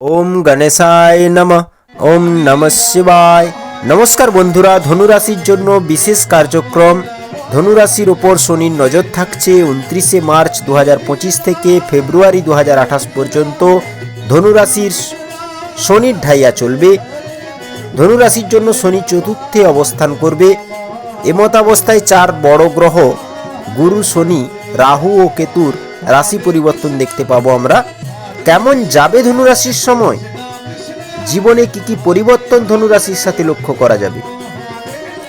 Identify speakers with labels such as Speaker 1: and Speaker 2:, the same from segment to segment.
Speaker 1: ওম গণেশায় নম। ওম নম শিবায়। নমস্কার বন্ধুরা, ধনুরাশির জন্য বিশেষ কার্যক্রম। ধনুরাশির ওপর শনির নজর থাকছে উনত্রিশে মার্চ দু হাজার পঁচিশ থেকে ফেব্রুয়ারি দু হাজার আঠাশ পর্যন্ত। ধনুরাশির শনির ঢাইয়া চলবে। ধনুরাশির জন্য শনি চতুর্থে অবস্থান করবে। এমতাবস্থায় চার বড় গ্রহ, গুরু, শনি, রাহু ও কেতুর রাশি পরিবর্তন দেখতে পাবো আমরা। কেমন যাবে ধনুরাশির সময়? জীবনে কি কি পরিবর্তন ধনুরাশির সাথে লক্ষ্য করা যাবে?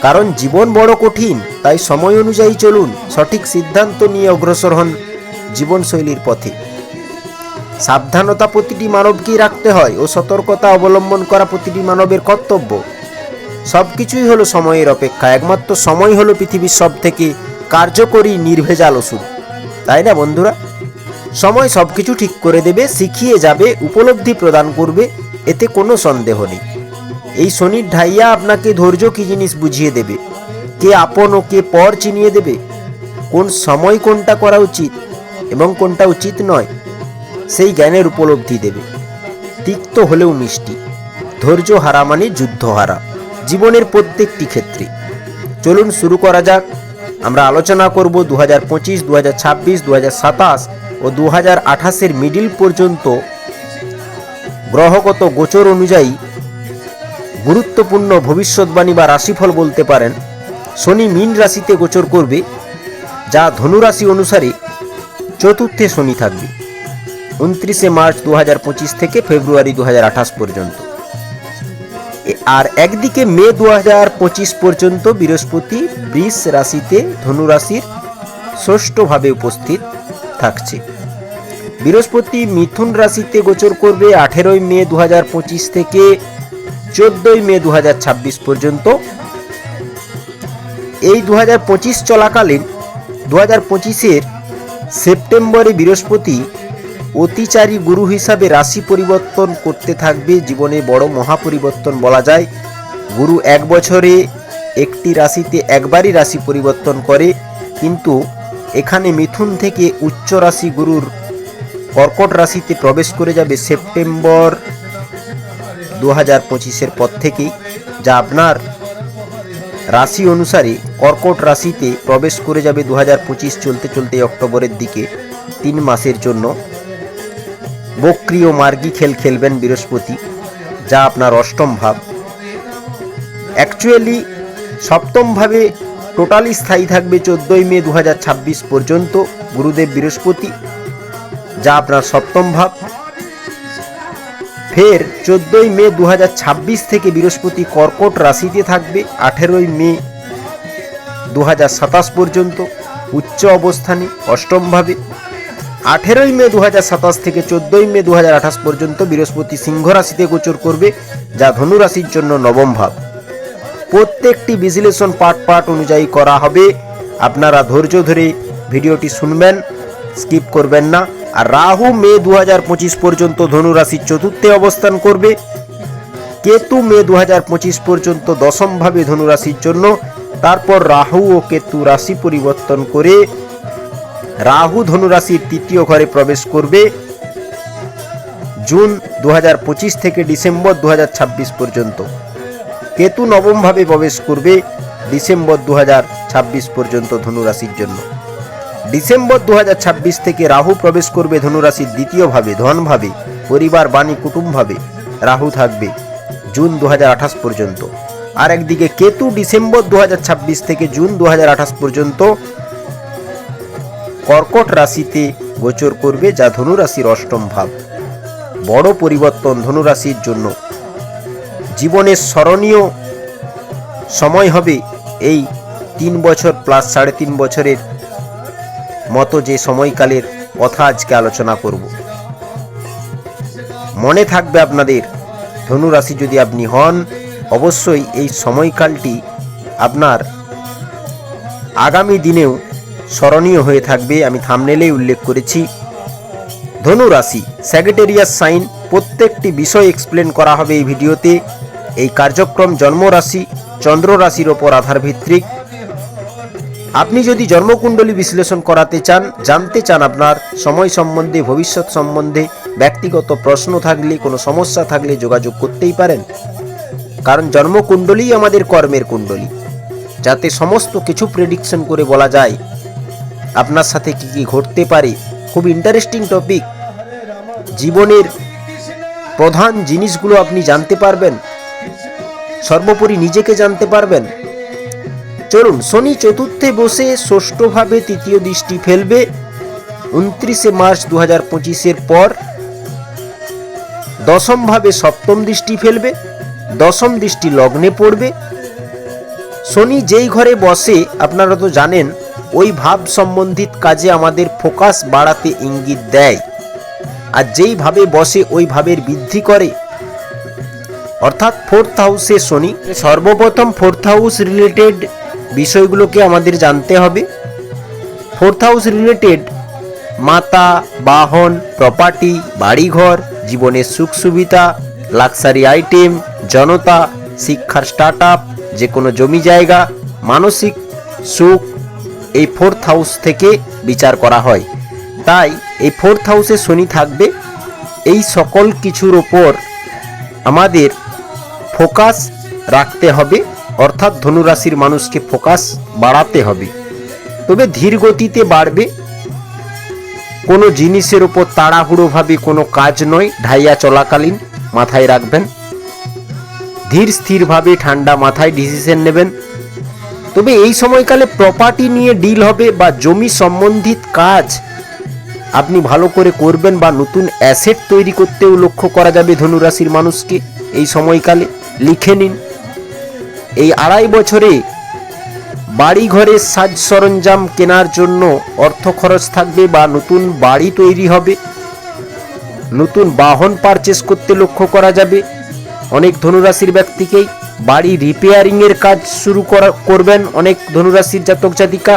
Speaker 1: কারণ জীবন বড় কঠিন, তাই সময় অনুযায়ী চলুন, সঠিক সিদ্ধান্ত নিয়ে অগ্রসর হন জীবনশৈলীর পথে। সাবধানতা প্রতিটি মানবকেই রাখতে হয় ও সতর্কতা অবলম্বন করা প্রতিটি মানবের কর্তব্য। সব কিছুই হলো সময়ের অপেক্ষা, একমাত্র সময় হলো পৃথিবীর সব থেকে কার্যকরী নির্ভেজাল ওষুধ। তাই না বন্ধুরা? সময় সব কিছু ঠিক করে দেবে, শিখিয়ে যাবে, উপলব্ধি প্রদান করবে, এতে কোনো সন্দেহ নেই। এই শনির ঢাইয়া আপনাকে ধৈর্য কি জিনিস বুঝিয়ে দেবে? কে আপন ও কে পর চিনিয়ে দেবে? কোন সময় কোনটা করা উচিত এবং কোনটা উচিত নয়, সেই জ্ঞানের উপলব্ধি দেবে। তিক্ত হলেও মিষ্টি। ধৈর্য হারা মানে যুদ্ধ হারা জীবনের প্রত্যেকটি ক্ষেত্রে। চলুন শুরু করা যাক। আমরা আলোচনা করব দু হাজার পঁচিশ দু হাজার ছাব্বিশ দু হাজার সাতাশ ও দু হাজার আঠাশের মিডিল পর্যন্ত গ্রহগত গোচর অনুযায়ী গুরুত্বপূর্ণ ভবিষ্যৎবাণী বা রাশিফল বলতে পারেন, শনি মীন রাশিতে গোচর করবে, যা ধনুরাশি অনুসারে চতুর্থে শনি থাকবে, উনত্রিশে মার্চ দু হাজার পঁচিশ থেকে ফেব্রুয়ারি দু হাজার আঠাশ পর্যন্ত। আর একদিকে মে দু হাজার পঁচিশ পর্যন্ত বৃহস্পতি বৃষ রাশিতে ধনুরাশির ষষ্ঠভাবে উপস্থিত। থাকছে। বৃহস্পতি মিথুন রাশিতে গোচর করবে আঠেরোই মে দু হাজার পঁচিশ থেকে চোদ্দই মে দু হাজার ছাব্বিশ পর্যন্ত। এই দু হাজার পঁচিশ চলাকালীন দু হাজার পঁচিশের সেপ্টেম্বরে বৃহস্পতি অতিচারী গুরু হিসাবে রাশি পরিবর্তন করতে থাকবে। জীবনে বড় মহাপরিবর্তন বলা যায়। গুরু এক বছরে একটি রাশিতে একবারই রাশি পরিবর্তন করে। কিন্তু এখানে মিথুন থেকে উচ্চ রাশি গুরুর কর্কট রাশিতে প্রবেশ করে যাবে সেপ্টেম্বর দু হাজার পঁচিশের পর থেকেই, যা আপনার রাশি অনুসারে কর্কট রাশিতে প্রবেশ করে যাবে দু হাজার পঁচিশ চলতে চলতে অক্টোবরের দিকে তিন মাসের জন্য। বক্রি ও মার্গী খেল খেলবেন বৃহস্পতি, যা আপনার অষ্টম ভাব। অ্যাকচুয়ালি সপ্তমভাবে টোটালি স্থায়ী থাকবে চোদ্দোই মে দু হাজার ছাব্বিশ পর্যন্ত, গুরুদেব বৃহস্পতি। যা আপনার সপ্তম ভাব। ফের চোদ্দোই মে দু হাজার ছাব্বিশ থেকে বৃহস্পতি কর্কট রাশিতে থাকবে, আঠেরোই মে দু হাজার সাতাশ পর্যন্ত, উচ্চ অবস্থানে অষ্টমভাবে আঠেরোই মে দু হাজার সাতাশ থেকে চোদ্দোই মে দু হাজার আঠাশ পর্যন্ত বৃহস্পতি সিংহ রাশিতে গোচর করবে, যা ধনু রাশির জন্য নবম ভাব। প্রত্যেকটি বিশ্লেষণ পার্ট পার্ট অনুযায়ী করা হবে। আপনারা ধৈর্য ধরে ভিডিওটি শুনবেন, স্কিপ করবেন না। আর রাহু মে দু হাজার পঁচিশ পর্যন্ত ধনু রাশির চতুর্থে অবস্থান করবে। কেতু মে দু হাজার পঁচিশ পর্যন্ত দশমভাবে ধনু রাশির জন্য। তারপর রাহু ও কেতু রাশি পরিবর্তন করে রাহু ধনু রাশির তৃতীয় ঘরে প্রবেশ করবে। জুন দু হাজার পঁচিশ থেকে ডিসেম্বর দু হাজার ছাব্বিশ পর্যন্ত। কেতু নবমভাবে প্রবেশ করবে ডিসেম্বর দু হাজার ছাব্বিশ পর্যন্ত ধনু রাশির জন্য। ডিসেম্বর দু হাজার ছাব্বিশ থেকে রাহু প্রবেশ করবে ধনুরাশির দ্বিতীয়ভাবে, ধনভাবে, পরিবার, বাণী কুটুমভাবে রাহু থাকবে জুন দু হাজার আঠাশ পর্যন্ত। আর একদিকে কেতু ডিসেম্বর দু হাজার ছাব্বিশ থেকে জুন দু হাজার আঠাশ পর্যন্ত কর্কট রাশিতে গোচর করবে, যা ধনুরাশির অষ্টম ভাব। বড় পরিবর্তন ধনুরাশির জন্য। জীবনের স্মরণীয় সময় হবে এই তিন বছর প্লাস সাড়ে তিন বছরের মতো যে সময়কালের কথা আজকে আলোচনা করব। মনে থাকবে আপনাদের ধনুরাশি যদি আপনি হন, অবশ্যই এই সময়কালটি আপনার আগামী দিনেও স্মরণীয় হয়ে থাকবে, আমি থামনেলেই উল্লেখ করেছি। ধনু রাশি স্যাগেটেরিয়াস সাইন প্রত্যেকটি বিষয় এক্সপ্লেন করা হবে এই ভিডিওতে। এই কার্যক্রম জন্ম রাশি চন্দ্র রাশির ওপর আধার ভিত্তিক আপনি যদি জন্মকুণ্ডলী বিশ্লেষণ করাতে চান, জানতে চান আপনার সময় সম্বন্ধে, ভবিষ্যৎ সম্বন্ধে, ব্যক্তিগত প্রশ্ন থাকলে, কোনো সমস্যা থাকলে যোগাযোগ করতেই পারেন। কারণ জন্মকুণ্ডলী আমাদের কর্মের কুণ্ডলী। যাতে সমস্ত কিছু প্রেডিকশন করে বলা যায়। আপনার সাথে কি কি ঘটতে পারে, খুব ইন্টারেস্টিং টপিক জীবনের প্রধান জিনিসগুলো আপনি জানতে পারবেন। সর্বোপরি নিজেকে জানতে পারবেন। চলুন, শনি চতুর্থে বসে ষষ্ঠভাবে তৃতীয় দৃষ্টি ফেলবে। উনত্রিশে মার্চ দু হাজার পঁচিশের পর দশমভাবে সপ্তম দৃষ্টি ফেলবে, দশম দৃষ্টি লগ্নে পড়বে। শনি যেই ঘরে বসে, আপনারা তো জানেন, ওই ভাব সম্বন্ধিত কাজে আমাদের ফোকাস বাড়াতে ইঙ্গিত দেয়। আর যেইভাবে বসে, ওই ভাবের বৃদ্ধি করে। অর্থাৎ ফোর্থ হাউসে শনি। সর্বপ্রথম ফোর্থ হাউস রিলেটেড বিষয়গুলোকে আমাদের জানতে হবে। ফোর্থ হাউস রিলেটেড মাতা, বাহন প্রপার্টি বাড়িঘর, জীবনের সুখ সুবিধা লাক্সারি আইটেম জনতা, শিক্ষার স্টার্ট আপ যে কোনো জমি জায়গা, মানসিক সুখ এই ফোর্থ হাউস থেকে বিচার করা হয়। তাই এই ফোর্থ হাউসে শনি থাকবে। এই সকল কিছুর ওপর আমাদের ফোকাস রাখতে হবে, অর্থাৎ ধনুরাশির মানুষকে ফোকাস বাড়াতে হবে। তবে ধীর গতিতে বাড়বে। কোনো জিনিসের ওপর তাড়াহুড়োভাবে কোনো কাজ নয়, ঢাইয়া চলাকালীন, মাথায় রাখবেন। ধীর স্থিরভাবে ঠান্ডা মাথায় ডিসিশন নেবেন। তবে এই সময়কালে প্রপার্টি নিয়ে ডিল হবে বা জমি সম্বন্ধিত কাজ আপনি ভালো করে করবেন বা নতুন অ্যাসেট তৈরি করতেও লক্ষ্য করা যাবে ধনুরাশির মানুষকে এই সময়কালে। লিখে নিন। এই আড়াই বছরে বাড়ি ঘরের সাজ সরঞ্জাম কেনার জন্য অর্থ খরচ থাকবে বা নতুন বাড়ি তৈরি হবে। নতুন বাহন পারচেস করতে লক্ষ্য করা যাবে। অনেক ধনুরাশির ব্যক্তিকেই বাড়ি রিপেয়ারিংয়ের কাজ শুরু করা, করবেন অনেক ধনুরাশির জাতক জাতিকা।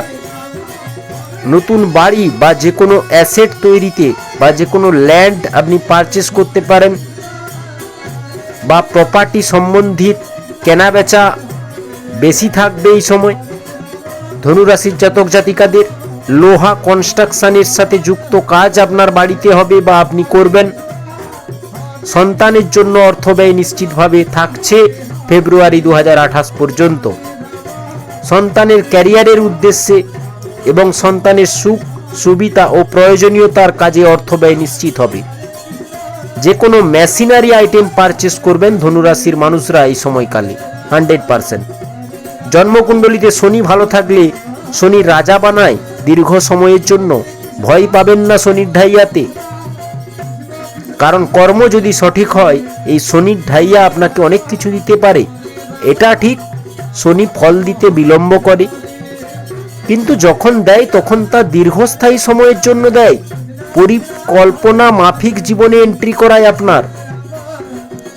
Speaker 1: নতুন বাড়ি বা যে কোনো অ্যাসেট তৈরিতে বা যে কোনো ল্যান্ড আপনি পারচেস করতে পারেন। বা প্রপার্টি সম্বন্ধিত কেনাবেচা বেশি থাকবে এই সময়? ধনুরাশির জাতক জাতিকাদের লোহা কনস্ট্রাকশনের সাথে যুক্ত কাজ আপনার বাড়িতে হবে বা আপনি করবেন। সন্তানের জন্য অর্থ ব্যয় নিশ্চিতভাবে থাকছে ফেব্রুয়ারি দু হাজার আঠাশ পর্যন্ত। সন্তানের ক্যারিয়ারের উদ্দেশ্যে এবং সন্তানের সুখ, সুবিধা ও প্রয়োজনীয়তার কাজে অর্থ ব্যয় নিশ্চিত হবে। যে কোনো মেশিনারি আইটেম পারচেস করবেন ধনুরাশির মানুষরা এই সময়কালে, হান্ড্রেড পারসেন্ট। জন্মকুণ্ডলিতে শনি ভালো থাকলে শনি রাজা বানায়, দীর্ঘ সময়ের জন্য ভয় পাবেন না শনির ঢাইয়াতে। কারণ কর্ম যদি সঠিক হয়, এই শনির ঢাইয়া আপনাকে অনেক কিছু দিতে পারে। এটা ঠিক, শনি ফল দিতে বিলম্ব করে। কিন্তু যখন দেয়, তখন তা দীর্ঘস্থায়ী সময়ের জন্য দেয়। পরিকল্পনা মাফিক জীবনে এন্ট্রি করায় আপনার।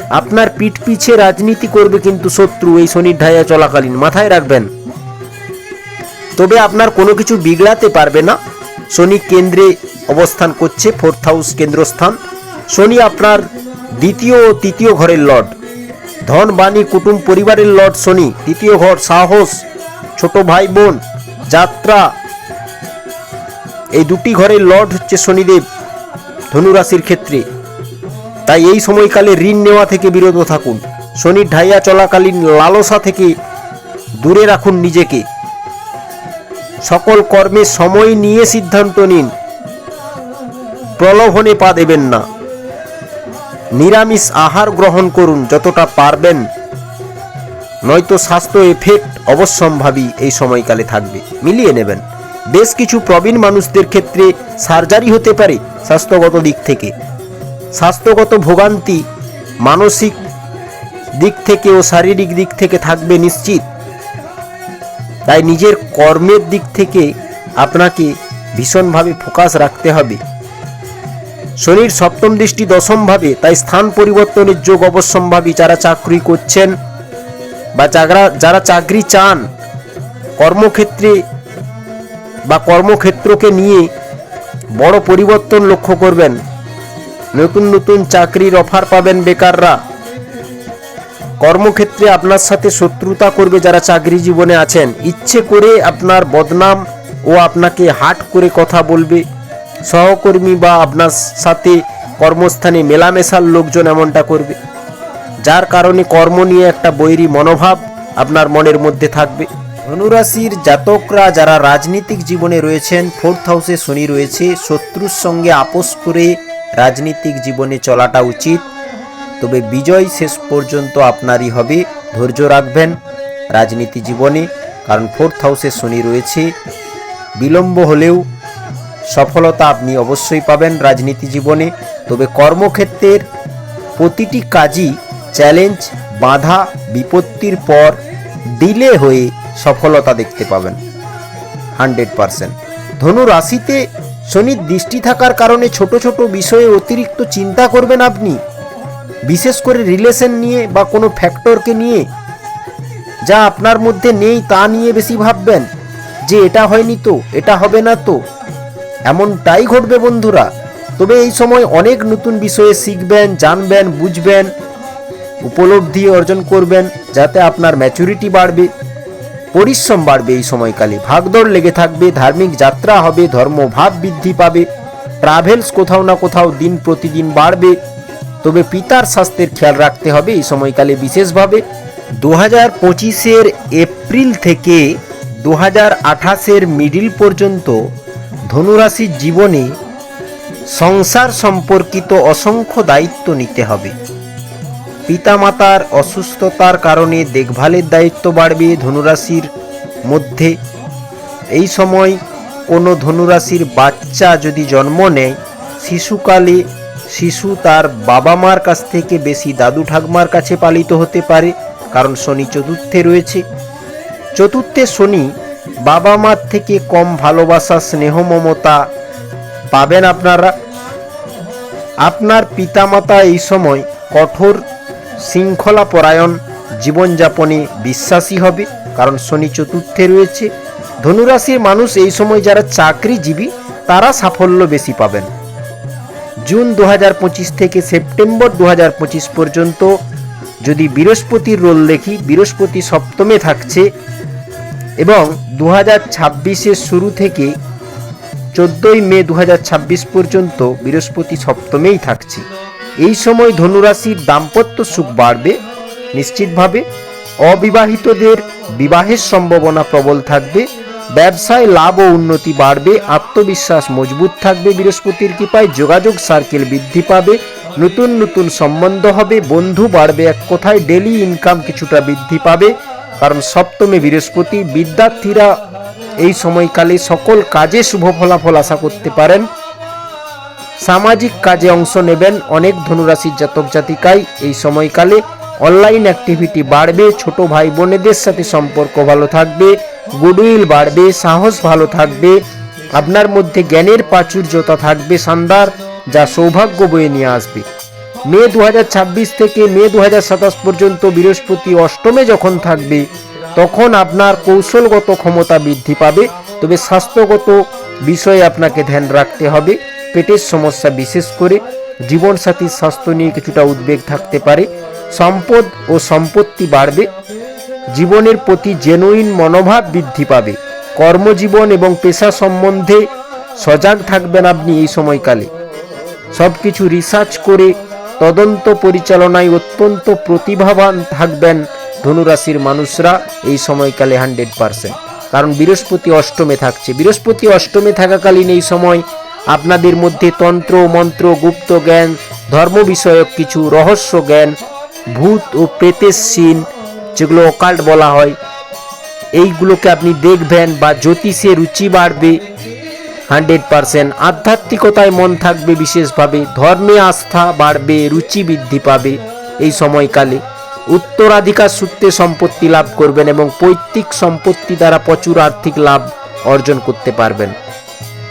Speaker 1: আপনার পিঠ পিছে রাজনীতি করবে কিন্তু শত্রু, এই শনির ঢাইয়া চলাকালীন, মাথায় রাখবেন। তবে আপনার কোনো কিছু বিগড়াতে পারবে না। শনি কেন্দ্রে অবস্থান করছে ফোর্থ হাউস কেন্দ্রস্থান। শনি আপনার দ্বিতীয় ও তৃতীয় ঘরের লর্ড ধন, বাণী, কুটুম, পরিবারের লর্ড শনি। তৃতীয় ঘর, সাহস, ছোট ভাই বোন যাত্রা এই দুটি ঘরের লর্ড হচ্ছে শনিদেব, ধনুরাশির ক্ষেত্রে। তাই এই সময়কালে ঋণ নেওয়া থেকে বিরত থাকুন। শনির ঢাইয়া চলাকালীন লালসা থেকে দূরে রাখুন নিজেকে। সকল কর্মে সময় নিয়ে সিদ্ধান্ত নিন। প্রলোভনে পা দেবেন না। নিরামিষ আহার গ্রহণ করুন যতটা পারবেন। নয়তো স্বাস্থ্য এফেক্ট অবশ্যম্ভাবী এই সময়কালে থাকবে। মিলিয়ে নেবেন। বেশ কিছু প্রবীণ মানুষদের ক্ষেত্রে সার্জারি হতে পারে স্বাস্থ্যগত দিক থেকে। স্বাস্থ্যগত ভোগান্তি মানসিক দিক থেকে ও শারীরিক দিক থেকে থাকবে নিশ্চিত। তাই নিজের কর্মের দিক থেকে আপনাকে ভীষণভাবে ফোকাস রাখতে হবে। শনির সপ্তম দৃষ্টি দশমভাবে তাই স্থান পরিবর্তনের যোগ অবশ্যম্ভাবী। যারা চাকরি করছেন বা যারা যারা চাকরি চান, কর্মক্ষেত্রে বা কর্মক্ষেত্রকে নিয়ে বড় পরিবর্তন লক্ষ্য করবেন। নতুন নতুন চাকরির অফার পাবেন বেকাররা। কর্মক্ষেত্রে আপনার সাথে শত্রুতা করবে যারা চাকরি জীবনে আছেন। ইচ্ছে করে আপনার বদনাম ও আপনাকে হাট করে কথা বলবে। সহকর্মী বা আপনার সাথে কর্মস্থানে মেলামেশার লোকজন এমনটা করবে। যার কারণে কর্ম নিয়ে একটা বৈরী মনোভাব আপনার মনের মধ্যে থাকবে। ধনুরাশির জাতকরা যারা রাজনীতিক জীবনে রয়েছেন, ফোর্থ হাউসে শনি রয়েছে, শত্রুর সঙ্গে আপোষ করে রাজনীতিক জীবনে চলাটা উচিত। তবে বিজয় শেষ পর্যন্ত আপনারই হবে, ধৈর্য রাখবেন রাজনীতি জীবনে, কারণ ফোর্থ হাউসে শনি রয়েছে। বিলম্ব হলেও সফলতা আপনি অবশ্যই পাবেন রাজনীতি জীবনে। তবে কর্মক্ষেত্রের প্রতিটি কাজই চ্যালেঞ্জ, বাধা, বিপত্তির পর ডিলে হয়ে সফলতা দেখতে পাবেন। Hundred percent. ধনু রাশিতে শনির দৃষ্টি থাকার কারণে ছোট ছোট বিষয়ে অতিরিক্ত চিন্তা করবেন আপনি। বিশেষ করে রিলেশন নিয়ে বা কোনো ফ্যাক্টরকে নিয়ে। যা আপনার মধ্যে নেই তা নিয়ে বেশি ভাববেন। যে এটা হয়নি তো, এটা হবে না তো। এমনটাই ঘটবে বন্ধুরা। তবে এই সময় অনেক নতুন বিষয়ে শিখবেন, জানবেন, বুঝবেন। উপলব্ধি অর্জন করবেন, যাতে আপনার ম্যাচুরিটি বাড়বে। পরিশ্রম বাড়বে এই সময়কালে। ভাগদৌড় লেগে থাকবে, ধার্মিক যাত্রা হবে ধর্মভাব বৃদ্ধি পাবে, ট্রাভেলস কোথাও না কোথাও দিন প্রতিদিন বাড়বে। তবে পিতার স্বাস্থ্যের খেয়াল রাখতে হবে এই সময়কালে বিশেষভাবে। দু হাজার পঁচিশের এপ্রিল থেকে দু হাজার আঠাশের মিডিল পর্যন্ত ধনুরাশির জীবনে সংসার সম্পর্কিত অসংখ্য দায়িত্ব নিতে হবে। পিতামাতার অসুস্থতার কারণে দেখভালের দায়িত্ব বাড়বে ধনুরাশির মধ্যে। এই সময় কোনো ধনুরাশির বাচ্চা যদি জন্ম নেয়, শিশুকালে শিশু তার বাবা মার কাছ থেকে বেশি দাদু ঠাকমার কাছে পালিত হতে পারে, কারণ শনি চতুর্থে রয়েছে। চতুর্থে শনি বাবা মার থেকে কম ভালোবাসা, স্নেহ, মমতা পাবেন আপনারা। আপনার পিতামাতা এই সময় কঠোর শৃঙ্খলা পরায়ণ জীবনযাপনে বিশ্বাসী হবে, কারণ শনি চতুর্থে রয়েছে। ধনুরাশির মানুষ এই সময় যারা চাকরিজীবী, তারা সাফল্য বেশি পাবেন। জুন দু হাজার পঁচিশ থেকে সেপ্টেম্বর দু হাজার পঁচিশ পর্যন্ত যদি বৃহস্পতির রোল দেখি, বৃহস্পতি সপ্তমে থাকছে এবং দু হাজার শুরু থেকে চোদ্দোই মে দু হাজার ছাব্বিশ পর্যন্ত বৃহস্পতি সপ্তমেই থাকছে। এই সময় ধনুরাশির দাম্পত্য সুখ বাড়বে, নিশ্চিতভাবে অবিবাহিতদের বিবাহের সম্ভাবনা প্রবল থাকবে, ব্যবসায় লাভ ও উন্নতি বাড়বে, আত্মবিশ্বাস মজবুত থাকবে বৃহস্পতির কৃপায়, যোগাযোগ সার্কেল বৃদ্ধি পাবে, নতুন নতুন সম্বন্ধ হবে, বন্ধু বাড়বে এক কোথায় ডেলি ইনকাম কিছুটা বৃদ্ধি পাবে, কারণ সপ্তমে বৃহস্পতি, বিদ্যার্থীরা এই সময়কালে সকল কাজে শুভ ফলাফল আশা করতে পারেন। সামাজিক কাজে অংশ নেবেন অনেক ধনুরাশির জাতক জাতিকাই। এই সময়কালে অনলাইন অ্যাক্টিভিটি বাড়বে, ছোট ভাই বোনেদের সাথে সম্পর্ক ভালো থাকবে, গুডউইল বাড়বে, সাহস ভালো থাকবে, আপনার মধ্যে জ্ঞানের প্রাচুর্যতা থাকবে, শানদার যা সৌভাগ্য বয়ে নিয়ে আসবে। মে দু হাজার ছাব্বিশ থেকে মে দু হাজার সাতাশ পর্যন্ত বৃহস্পতি অষ্টমে যখন থাকবে, তখন আপনার কৌশলগত ক্ষমতা বৃদ্ধি পাবে। তবে স্বাস্থ্যগত বিষয়ে আপনাকে ধ্যান রাখতে হবে। পেটের সমস্যা বিশেষ করে জীবনসাথীর স্বাস্থ্য নিয়ে কিছুটা উদ্বেগ থাকতে পারে। সম্পদ ও সম্পত্তি বাড়বে। জীবনের প্রতি জেনুইন মনোভাব বৃদ্ধি পাবে। কর্মজীবন এবং পেশা সম্বন্ধে সজাগ থাকবেন আপনি এই সময়কালে। সব কিছু রিসার্চ করে তদন্ত পরিচালনায় অত্যন্ত প্রতিভাবান থাকবেন ধনুরাশির মানুষরা এই সময়কালে হান্ড্রেড পারসেন্ট। কারণ বৃহস্পতি অষ্টমে থাকছে। বৃহস্পতি অষ্টমে থাকাকালীন এই সময় আপনাদের মধ্যে তন্ত্র, মন্ত্র, গুপ্ত জ্ঞান, ধর্ম বিষয়ক কিছু রহস্য জ্ঞান, ভূত ও প্রেতের সিন যেগুলো অকাল্ট বলা হয়, এইগুলোকে আপনি দেখবেন বা জ্যোতিষে রুচি বাড়বে। হান্ড্রেড পারসেন্ট আধ্যাত্মিকতায় মন থাকবে বিশেষভাবে, ধর্মে আস্থা বাড়বে, রুচি বৃদ্ধি পাবে এই সময়কালে। উত্তরাধিকার সূত্রে সম্পত্তি লাভ করবেন এবং পৈতৃক সম্পত্তি দ্বারা প্রচুর আর্থিক লাভ অর্জন করতে পারবেন।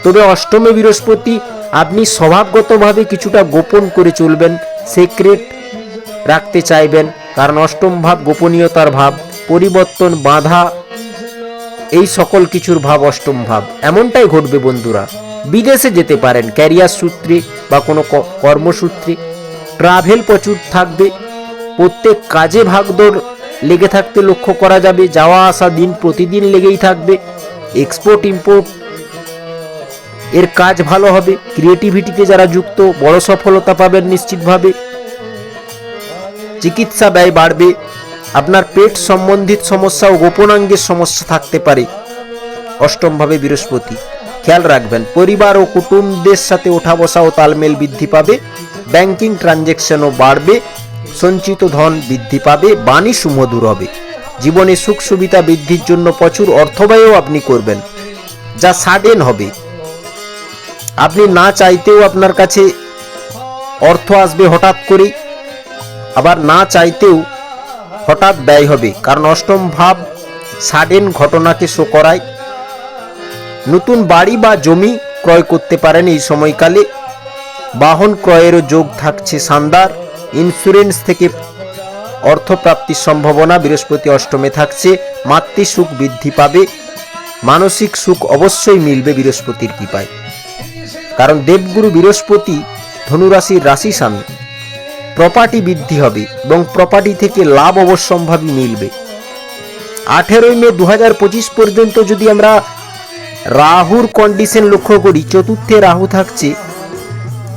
Speaker 1: তবে অষ্টমে বৃহস্পতি আপনি স্বভাবগতভাবে কিছুটা গোপন করে চলবেন সিক্রেট রাখতে চাইবেন, কারণ অষ্টম ভাব গোপনীয়তার ভাব, পরিবর্তন, বাধা, এই সকল কিছুর ভাব অষ্টম ভাব। এমনটাই ঘটবে বন্ধুরা। বিদেশে যেতে পারেন ক্যারিয়ার সূত্রে বা কোনো কর্মসূত্রে। ট্রাভেল প্রচুর থাকবে। প্রত্যেক কাজে ভাগদৌড় লেগে থাকতে লক্ষ্য করা যাবে। যাওয়া আসা দিন প্রতিদিন লেগেই থাকবে। এক্সপোর্ট ইম্পোর্ট এর কাজ ভালো হবে। ক্রিয়েটিভিটিতে যারা যুক্ত, বড় সফলতা পাবেন নিশ্চিতভাবে। চিকিৎসা ব্যয় বাড়বে। আপনার পেট সম্বন্ধিত সমস্যা ও গোপনাঙ্গের সমস্যা থাকতে পারে। অষ্টমভাবে বৃহস্পতি। খেয়াল রাখবেন, পরিবার ও কুটুম্বদের সাথে ওঠা বসা ও তালমেল বৃদ্ধি পাবে। ব্যাংকিং ট্রানজ্যাকশনও বাড়বে। সঞ্চিত ধন বৃদ্ধি পাবে। বাণী সুমধুর হবে। জীবনে সুখ সুবিধা বৃদ্ধির জন্য প্রচুর অর্থব্যয়ও আপনি করবেন। যা সাডেন হবে। আপনি না চাইতেও আপনার কাছে অর্থ আসবে হঠাৎ করেই, আবার না চাইতেও হঠাৎ ব্যয় হবে। কারণ অষ্টম ভাব সাডেন ঘটনাকে শো করায়। নতুন বাড়ি বা জমি ক্রয় করতে পারেন এই সময়কালে। বাহন ক্রয়েরও যোগ থাকছে শানদার ইন্স্যুরেন্স থেকে অর্থপ্রাপ্তির সম্ভাবনা বৃহস্পতি অষ্টমে থাকছে। মাতৃসুখ বৃদ্ধি পাবে। মানসিক সুখ অবশ্যই মিলবে বৃহস্পতির কৃপায়। কারণ দেবগুরু বৃহস্পতি ধনুরাশির রাশি স্বামী। প্রপার্টি বৃদ্ধি হবে এবং প্রপার্টি থেকে লাভ অবশ্যম্ভাবী মিলবে। আঠেরোই মে দু হাজার পঁচিশ পর্যন্ত যদি আমরা রাহুর কন্ডিশন লক্ষ্য করি, চতুর্থে রাহু থাকছে,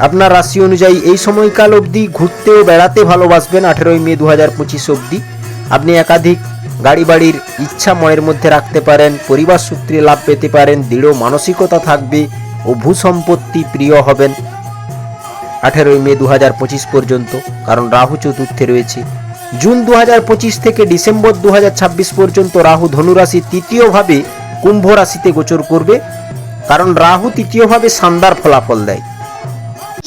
Speaker 1: আপনার রাশি অনুযায়ী এই সময়কাল অবধি ঘুরতে ও বেড়াতে ভালোবাসবেন আঠেরোই মে দু হাজার পঁচিশ অবধি। আপনি একাধিক গাড়ি বাড়ির ইচ্ছা মনের মধ্যে রাখতে পারেন, পরিবার সূত্রে লাভ পেতে পারেন, দৃঢ় মানসিকতা থাকবে ও ভূসম্পত্তি প্রিয় হবেন। আঠেরোই মে দু হাজার পঁচিশ পর্যন্ত, কারণ রাহু চতুর্থে রয়েছে। জুন দু হাজার পঁচিশ থেকে ডিসেম্বর দু হাজার ছাব্বিশ পর্যন্ত রাহু ধনুরাশি তৃতীয়ভাবে কুম্ভ রাশিতে গোচর করবে, কারণ রাহু তৃতীয়ভাবে শানদার ফলাফল দেয়।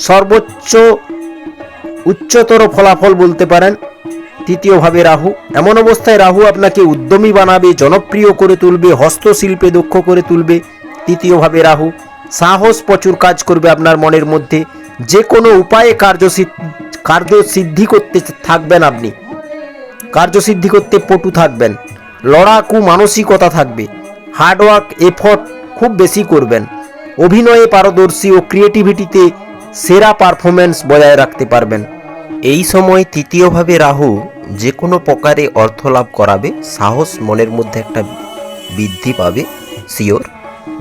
Speaker 1: সর্বোচ্চ উচ্চতর ফলাফল বলতে পারেন তৃতীয়ভাবে রাহু। এমন অবস্থায় রাহু আপনাকে উদ্যমী বানাবে, জনপ্রিয় করে তুলবে, হস্তশিল্পে দক্ষ করে তুলবে। তৃতীয়ভাবে রাহু। সাহস প্রচুর কাজ করবে আপনার মনের মধ্যে। যে কোনো উপায়ে কার্যসিদ্ধি করতে থাকবেন আপনি। কার্যসিদ্ধি করতে পটু থাকবেন। লড়াকু মানসিকতা থাকবে। হার্ডওয়ার্ক এফর্ট খুব বেশি করবেন। অভিনয়ে পারদর্শী ও ক্রিয়েটিভিটিতে সেরা পারফরমেন্স বজায় রাখতে পারবেন। এই সময় তৃতীয়ভাবে রাহু যে কোনো প্রকারে অর্থ লাভ করাবে। সাহস মনের মধ্যে একটা বৃদ্ধি পাবে শিওর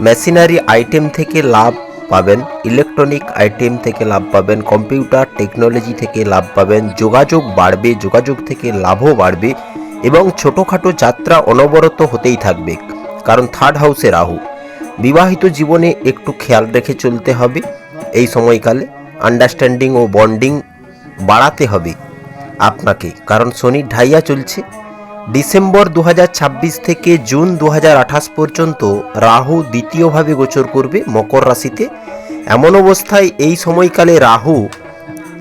Speaker 1: মেশিনারি আইটেম থেকে লাভ পাবেন, ইলেকট্রনিক আইটেম থেকে লাভ পাবেন, কম্পিউটার টেকনোলজি থেকে লাভ পাবেন, যোগাযোগ বাড়বে, যোগাযোগ থেকে লাভও বাড়বে এবং ছোটোখাটো যাত্রা অনবরত হতেই থাকবে, কারণ থার্ড হাউসে রাহু। বিবাহিত জীবনে একটু খেয়াল রেখে চলতে হবে, এই সময়কালে আন্ডারস্ট্যান্ডিং ও বন্ডিং বাড়াতে হবে আপনাকে, কারণ শনি ঢাইয়া চলছে ডিসেম্বর দু হাজার ছাব্বিশ থেকে জুন দু হাজার আঠাশ পর্যন্ত রাহু দ্বিতীয়ভাবে গোচর করবে মকর রাশিতে। এমন অবস্থায় এই সময়কালে রাহু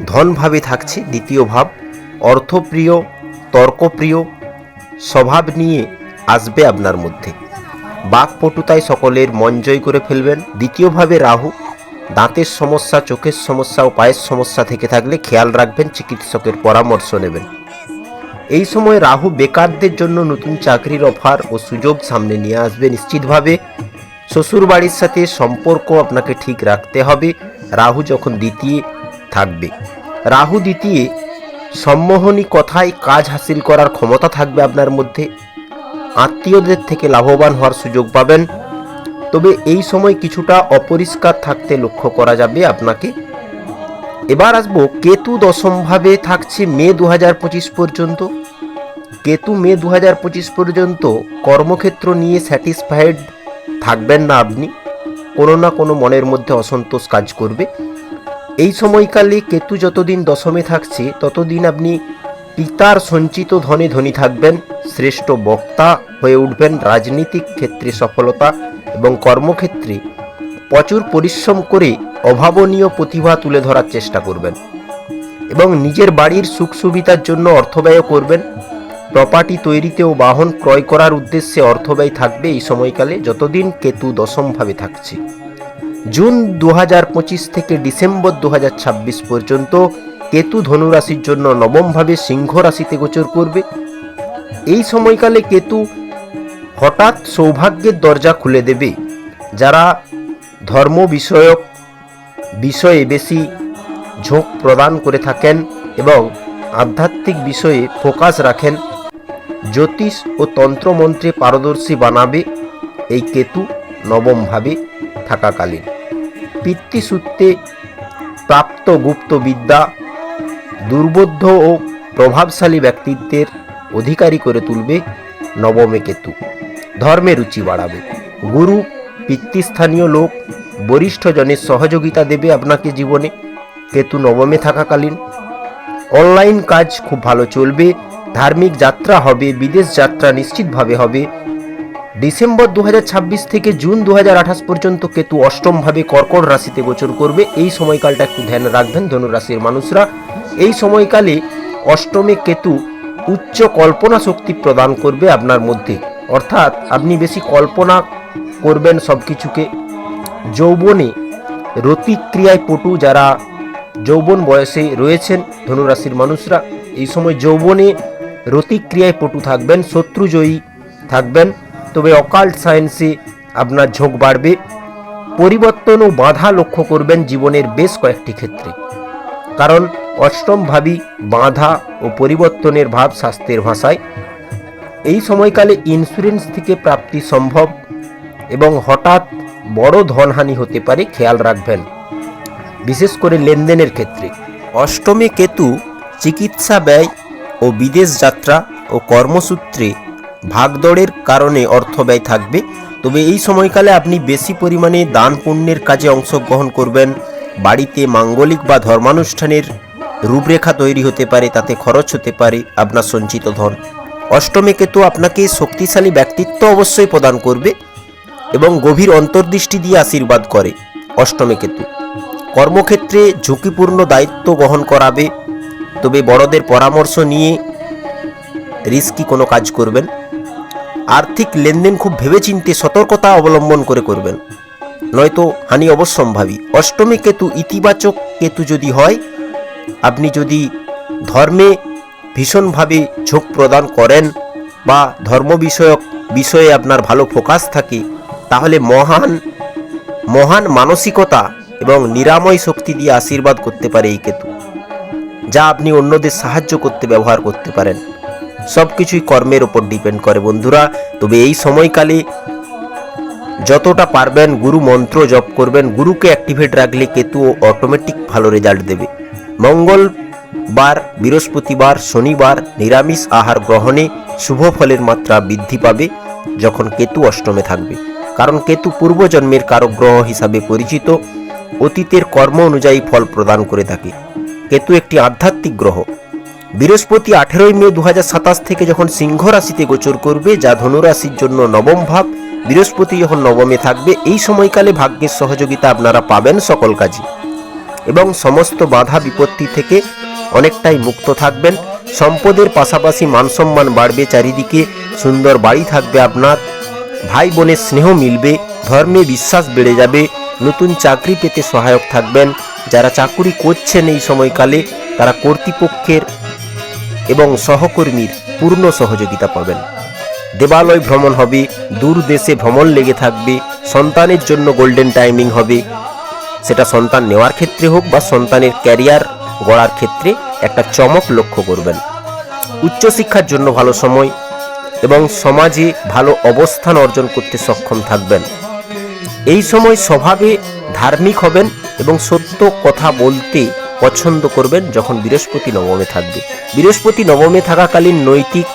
Speaker 1: ধনভাবে থাকছে, দ্বিতীয় ভাব। অর্থপ্রিয়, তর্কপ্রিয়, স্বভাব নিয়ে আসবে আপনার মধ্যে। বাকপটুতায় সকলের মন জয় করে ফেলবেন। দ্বিতীয়ভাবে রাহু, দাঁতের সমস্যা, চোখের সমস্যা ও পায়ের সমস্যা থেকে থাকলে খেয়াল রাখবেন, চিকিৎসকের পরামর্শ নেবেন। এই সময় রাহু বেকারদের জন্য নতুন চাকরির অফার ও সুযোগ সামনে নিয়ে আসবে নিশ্চিতভাবে। শ্বশুর বাড়ির সাথে সম্পর্ক আপনাকে ঠিক রাখতে হবে। রাহু যখন দ্বিতীয় থাকবে, রাহু দ্বিতীয় সম্মোহনী কথায় কাজ হাসিল করার ক্ষমতা থাকবে আপনার মধ্যে। আত্মীয়দের থেকে লাভবান হওয়ার সুযোগ পাবেন। তবে এই সময় কিছুটা অপরিষ্কার থাকতে লক্ষ্য করা যাবে আপনাকে। এবার আসব কেতু দশমভাবে থাকছে মে দু হাজার পঁচিশ পর্যন্ত। কেতু মে দু হাজার পঁচিশ পর্যন্ত কর্মক্ষেত্র নিয়ে স্যাটিসফাইড থাকবেন না আপনি, কোনো না কোনো মনের মধ্যে অসন্তোষ কাজ করবে। এই সময়কালে কেতু যতদিন দশমে থাকছে, ততদিন আপনি পিতার সঞ্চিত ধনে ধনী থাকবেন, শ্রেষ্ঠ বক্তা হয়ে উঠবেন, রাজনীতিক ক্ষেত্রে সফলতা এবং কর্মক্ষেত্রে প্রচুর পরিশ্রম করে অভাবনীয় প্রতিভা তুলে ধরার চেষ্টা করবেন এবং নিজের বাড়ির সুখ সুবিধার জন্য অর্থব্যয় করবেন। প্রপার্টি তৈরিতে ও বাহন ক্রয় করার উদ্দেশ্যে অর্থব্যয় থাকবে এই সময়কালে যতদিন কেতু দশমভাবে থাকছে। জুন দু হাজার পঁচিশ থেকে ডিসেম্বর দু হাজার ছাব্বিশ পর্যন্ত কেতু ধনুরাশির জন্য নবমভাবে সিংহ রাশিতে গোচর করবে। এই সময়কালে কেতু হঠাৎ সৌভাগ্যের দরজা খুলে দেবে, যারা ধর্ম বিষয়ক বিষয়ে বেশি ঝোঁক প্রদান করে থাকেন এবং আধ্যাত্মিক বিষয়ে ফোকাস রাখেন। জ্যোতিষ ও তন্ত্রমন্ত্রে পারদর্শী বানাবে এই কেতু নবমভাবে থাকাকালীন। পিতৃসূত্রে প্রাপ্ত গুপ্ত বিদ্যা দুর্বোধ্য ও প্রভাবশালী ব্যক্তিত্বের অধিকারী করে তুলবে নবমে কেতু। ধর্মে রুচি বাড়াবে। গুরু, পিতৃস্থানীয় লোক বরিষ্ঠ জনের সহযোগিতা দেবে আপনাকে জীবনে। কেতু নবমে থাকাকালীন। অনলাইন কাজ খুব ভালো চলবে। ধার্মিক যাত্রা হবে, বিদেশ যাত্রা নিশ্চিতভাবে হবে। ডিসেম্বর দু হাজার ছাব্বিশ থেকে জুন দু হাজার আঠাশ পর্যন্ত কেতু অষ্টমভাবে কর্কট রাশিতে গোচর করবে। এই সময়কালটা একটু ধ্যান রাখবেন ধনুরাশির মানুষরা। এই সময়কালে অষ্টমে কেতু উচ্চ কল্পনা শক্তি প্রদান করবে আপনার মধ্যে। অর্থাৎ আপনি বেশি কল্পনা করবেন সব কিছুকে যৌবনে রতিক্রিয়ায় পটু যারা যৌবন বয়সে রয়েছেন ধনুরাশির মানুষরা, এই সময় যৌবনে রতিক্রিয়ায় পটু থাকবেন, শত্রুজয়ী থাকবেন। তবে অকাল্ট সায়েন্সে আপনার ঝোঁক বাড়বে। পরিবর্তন ও বাধা লক্ষ্য করবেন জীবনের বেশ কয়েকটি ক্ষেত্রে। কারণ অষ্টম ভাবী বাধা ও পরিবর্তনের ভাব স্বাস্থ্যের ভাষায়। এই সময়কালে ইন্স্যুরেন্স থেকে প্রাপ্তি সম্ভব এবং হঠাৎ বড় ধনহানি হতে পারে, খেয়াল রাখবেন। বিশেষ করে লেনদেনের ক্ষেত্রে। অষ্টমে কেতু চিকিৎসা ব্যয় ও বিদেশ যাত্রা ও কর্মসূত্রে ভাগদড়ের কারণে অর্থ ব্যয় থাকবে। তবে এই সময়কালে আপনি বেশি পরিমাণে দান পুণ্যের কাজে অংশগ্রহণ করবেন। বাড়িতে মাঙ্গলিক বা ধর্মানুষ্ঠানের রূপরেখা তৈরি হতে পারে, তাতে খরচ হতে পারে আপনার সঞ্চিত ধন। অষ্টমে কেতু আপনাকে শক্তিশালী ব্যক্তিত্ব অবশ্যই প্রদান করবে এবং গভীর অন্তর্দৃষ্টি দিয়ে আশীর্বাদ করে। অষ্টমে কেতু কর্মক্ষেত্রে ঝুঁকিপূর্ণ দায়িত্ব বহন করাবে। তবে বড়দের পরামর্শ নিয়ে রিস্কি কোনো কাজ করবেন। আর্থিক লেনদেন খুব ভেবেচিন্তে সতর্কতা অবলম্বন করে করবেন। নয়তো হানি অবশ্যম্ভাবী। অষ্টমী কেতু ইতিবাচক কেতু যদি হয়, আপনি যদি ধর্মে ভীষণভাবে ঝোঁক প্রদান করেন বা ধর্ম বিষয়ক বিষয়ে আপনার ভালো ফোকাস থাকে, তাহলে মহান মহান মানসিকতা এবং নিরাময় শক্তি দিয়ে আশীর্বাদ করতে পারে এই কেতু। যা আপনি অন্যদের সাহায্য করতে ব্যবহার করতে পারেন। সব কিছুই কর্মের ওপর ডিপেন্ড করে বন্ধুরা। তবে এই সময়কালে যতটা পারবেন গুরু মন্ত্র জপ করবেন, গুরুকে অ্যাক্টিভেট রাখলে কেতু অটোমেটিক ভালো রেজাল্ট দেবে। মঙ্গলবার, বৃহস্পতিবার, শনিবার নিরামিষ আহার গ্রহণে শুভ ফলের মাত্রা বৃদ্ধি পাবে যখন কেতু অষ্টমে থাকবে। কারণ কেতু পূর্বজন্মের কারক গ্রহ হিসাবে পরিচিত। অতীতের কর্ম অনুযায়ী ফল প্রদান করে থাকে। কেতু একটি আধ্যাত্মিক গ্রহ। বৃহস্পতি আঠেরোই মে দু হাজার সাতাশ থেকে যখন সিংহ রাশিতে গোচর করবে, যা ধনুরাশির জন্য নবম ভাব, বৃহস্পতি যখন নবমে থাকবে, এই সময়কালে ভাগ্যের সহযোগিতা আপনারা পাবেন সকল কাজে। এবং সমস্ত বাধা বিপত্তি থেকে অনেকটাই মুক্ত থাকবেন। সম্পদের পাশাপাশি মানসম্মান বাড়বে, চারিদিকে সুন্দর বাড়ি থাকবে আপনার। ভাই বোনের স্নেহ মিলবে, ধর্মে বিশ্বাস বেড়ে যাবে, নতুন চাকরি পেতে সহায়ক থাকবেন। যারা চাকুরি করছেন এই সময়কালে, তারা কর্তৃপক্ষের এবং সহকর্মীর পূর্ণ সহযোগিতা পাবেন। দেবালয় ভ্রমণ হবে, দূর দেশে ভ্রমণ লেগে থাকবে, সন্তানের জন্য গোল্ডেন টাইমিং হবে। সেটা সন্তান নেওয়ার ক্ষেত্রে হোক বা সন্তানের ক্যারিয়ার গড়ার ক্ষেত্রে একটা চমক লক্ষ্য করবেন। উচ্চশিক্ষার জন্য ভালো সময় এবং সমাজে ভালো অবস্থান অর্জন করতে সক্ষম থাকবেন। এই সময় স্বভাবে ধার্মিক হবেন এবং সত্য কথা বলতে পছন্দ করবেন যখন বৃহস্পতি নবমে থাকবে। বৃহস্পতি নবমে থাকাকালীন নৈতিক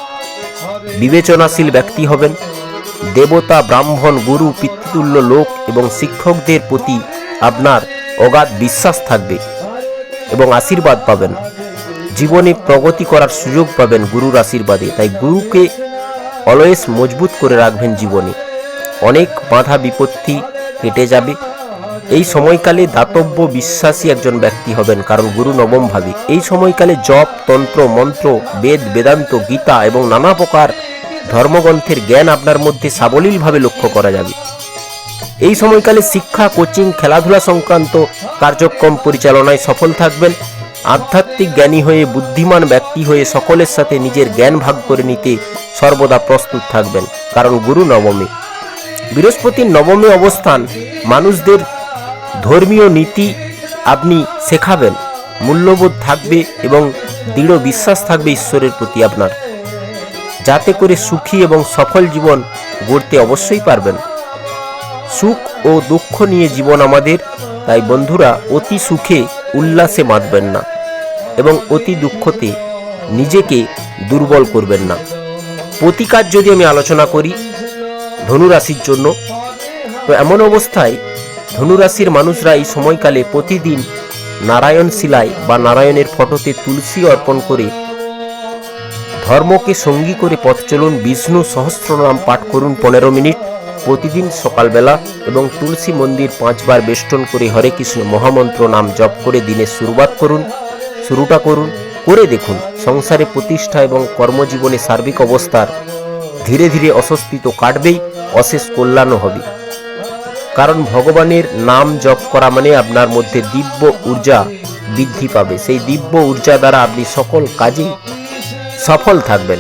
Speaker 1: বিবেচনাশীল ব্যক্তি হবেন। দেবতা, ব্রাহ্মণ, গুরু, পিতৃতুল্য লোক এবং শিক্ষকদের প্রতি আপনার অগাধ বিশ্বাস থাকবে এবং আশীর্বাদ পাবেন। জীবনে প্রগতি করার সুযোগ পাবেন গুরুর আশীর্বাদে। তাই গুরুকে অলওয়েজ মজবুত করে রাখবেন জীবনে। অনেক বাধা বিপত্তি কেটে যাবে। এই সময়কালে দাতব্য বিশ্বাসী একজন ব্যক্তি হবেন কারণ গুরু নবম ভাবে। এই সময়কালে জপ, তন্ত্র, মন্ত্র, বেদ, বেদান্ত, গীতা এবং নানা প্রকার ধর্মগ্রন্থের জ্ঞান আপনার মধ্যে সাবলীলভাবে লক্ষ্য করা যাবে। এই সময়কালে শিক্ষা, কোচিং, খেলাধুলা সংক্রান্ত কার্যক্রম পরিচালনায় সফল থাকবেন। আধ্যাত্মিক জ্ঞানী হয়ে বুদ্ধিমান ব্যক্তি হয়ে সকলের সাথে নিজের জ্ঞান ভাগ করে নিতে সর্বদা প্রস্তুত থাকবেন, কারণ গুরু নবমী। বৃহস্পতির নবমী অবস্থান, মানুষদের ধর্মীয় নীতি আপনি শেখাবেন, মূল্যবোধ থাকবে এবং দৃঢ় বিশ্বাস থাকবে ঈশ্বরের প্রতি আপনার। যাতে করে সুখী এবং সফল জীবন গড়তে অবশ্যই পারবেন। সুখ ও দুঃখ নিয়ে জীবন আমাদের, তাই বন্ধুরা, অতি সুখে উল্লাসে মাতবেন না এবং অতি দুঃখতে নিজেকে দুর্বল করবেন না। প্রতিকার যদি আমি আলোচনা করি ধনুরাশির জন্য। তো এমন অবস্থায় ধনুরাশির মানুষরা এই সময়কালে প্রতিদিন নারায়ণ শিলায় বা নারায়ণের ফটোতে তুলসী অর্পণ করে ধর্মকে সঙ্গী করে পথ চলুন। বিষ্ণু সহস্রনাম পাঠ করুন পনেরো মিনিট। প্রতিদিন সকালবেলা এবং তুলসী মন্দির পাঁচবার বেষ্টন করে হরে কৃষ্ণ মহামন্ত্র নাম জপ করে দিনের শুরুবাত করুন, শুরুটা করুন, করে দেখুন। সংসারে প্রতিষ্ঠা এবং কর্মজীবনে সার্বিক অবস্থার ধীরে ধীরে অস্বস্তি তো কাটবেই, অশেষ কল্যাণও হবে। কারণ ভগবানের নাম জপ করা মানে আপনার মধ্যে দিব্য ঊর্জা বৃদ্ধি পাবে। সেই দিব্য ঊর্জা দ্বারা আপনি সকল কাজেই সফল থাকবেন।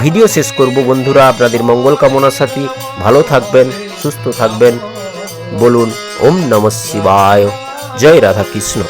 Speaker 1: ভিডিও শেষ করব। বন্ধুরা, আপনাদের মঙ্গল কামনার সাথে ভালো থাকবেন, সুস্থ থাকবেন। বলুন, ওম নমঃ শিবায়। জয় রাধা কৃষ্ণ